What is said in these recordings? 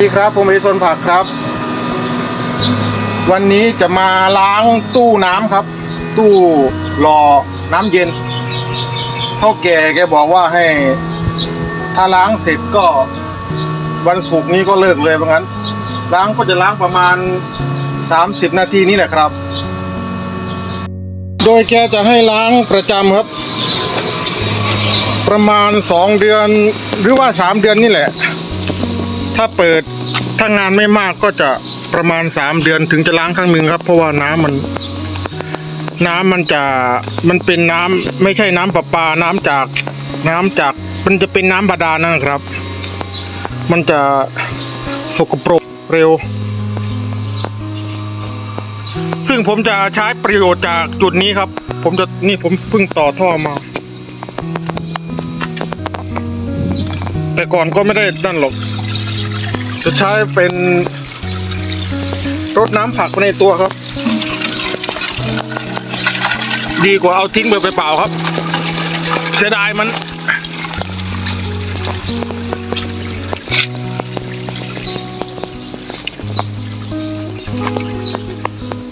สวัสดีครับผมเอซนผักครับ วันนี้จะมาล้างตู้น้ำครับ ตู้รอน้ำเย็นเท่าแก่แกบอกว่าให้ ถ้าล้างเสร็จก็วันศุกร์นี้ก็เลิกเลยเพราะงั้น ล้างก็จะล้างประมาณ 30 นาทีนี่แหละครับ โดยแกจะให้ล้างประจำครับ ประมาณ 2 เดือนหรือว่า 3 เดือนนี่แหละ ถ้าเปิดถ้างานไม่มากก็จะประมาณ3เดือนถึงจะล้างครั้งหนึ่งครับ เพราะว่าน้ำมัน น้ำมันจะมันเป็นน้ำไม่ใช่น้ำประปา น้ำจากน้ำจากมันจะเป็นน้ำบาดาลนะครับ มันจะสกปรกเร็ว ซึ่งผมจะใช้ประโยชน์จากจุดนี้ครับ ผมจะนี่ผมเพิ่งต่อท่อมา แต่ก่อนก็ไม่ได้นั่นหรอก จะใช้เป็นรดน้ำผักในตัวครับ ดีกว่าเอาทิ้งไปเปล่าครับ เสียดายมัน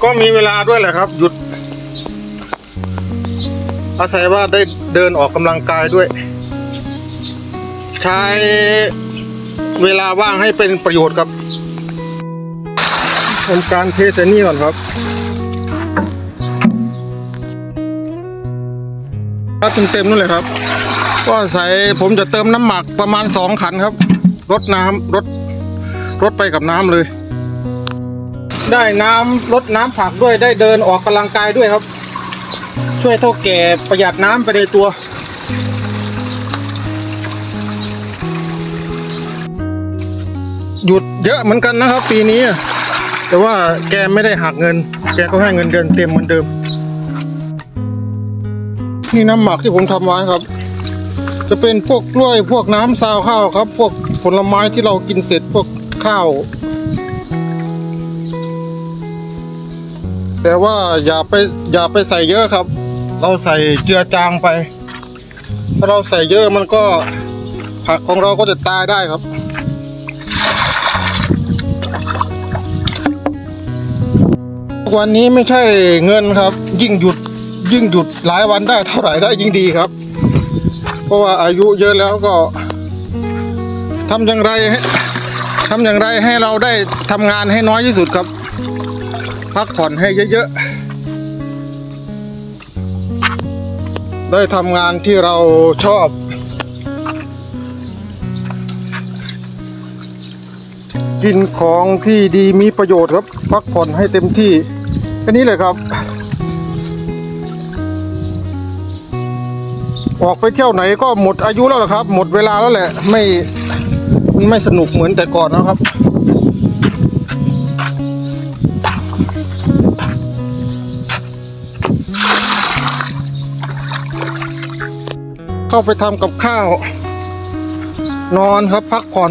ก็มีเวลาด้วยแหละครับ หยุด อาศัยว่าได้เดินออกกำลังกายด้วย ใช้ เวลาว่างให้เป็นประโยชน์ครับทำการเทใส่นี่ก่อนครับ ถ้าเต็มๆนั่นเลยครับ ก็ใส่ผมจะเติมน้ำหมักประมาณสองขันครับรดน้ำรดรดไปกับน้ำเลย ได้น้ำรดน้ำผักด้วยได้เดินออกกำลังกายด้วยครับ ช่วยเท่าแก่ประหยัดน้ำไปในตัว หยุดเยอะเหมือนกันนะครับ ปีนี้ แต่ว่าแกไม่ได้หักเงิน แกก็ให้เงินเดือนเต็มเหมือนเดิม นี่น้ำหมักที่ผมทำไว้ครับ จะเป็นพวกกล้วยพวกน้ำซาวข้าวครับ พวกผลไม้ที่เรากินเสร็จพวกข้าว แต่ว่าอย่าไปอย่าไปใส่เยอะครับ เราใส่เจือจางไป ถ้าเราใส่เยอะมันก็ผักของเราก็จะตายได้ครับ วันนี้ไม่ใช่เงินครับ ยิ่งหยุดยิ่งหยุดหลายวันได้เท่าไหร่ได้ยิ่งดีครับ เพราะว่าอายุเยอะแล้วก็ทำอย่างไรทำอย่างไรให้เราได้ทำงานให้น้อยที่สุดครับ พักผ่อนให้เยอะๆ ได้ทำงานที่เราชอบ กินของที่ดีมีประโยชน์ครับ พักผ่อนให้เต็มที่ ค่นี้เลยครับ ออกไปเที่ยวไหนก็หมดอายุแล้วละครับ หมดเวลาแล้วแหละ ไม่มันไม่สนุกเหมือนแต่ก่อนนะครับเข้าไปทำกับข้าว นอนครับพักผ่อน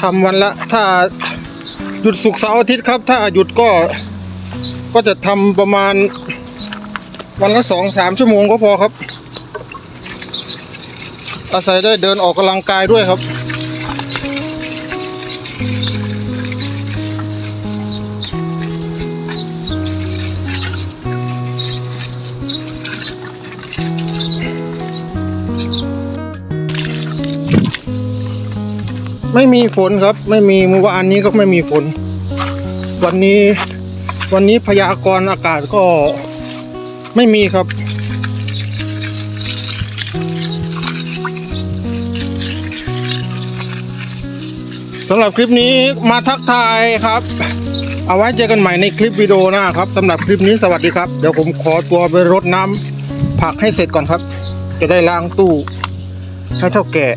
ทำวันละ ถ้า หยุดสุกเสาร์อาทิตย์ครับ ถ้าหยุดก็ ก็จะทำประมาณ วันละสองสามชั่วโมงก็พอครับ อาศัยได้เดินออกกำลังกายด้วยครับ ไม่มีฝนครับ ไม่มีเมื่อวานนี้ก็ไม่มีฝน วันนี้ วันนี้พยากรณ์อากาศก็ไม่มีครับ สำหรับคลิปนี้มาทักทายครับ เอาไว้เจอกันใหม่ในคลิปวิดีโอหน้าครับสำหรับคลิปนี้สวัสดีครับ เดี๋ยวผมขอตัวไปรดน้ำผักให้เสร็จก่อนครับ จะได้ล้างตู้ให้เท่าแก่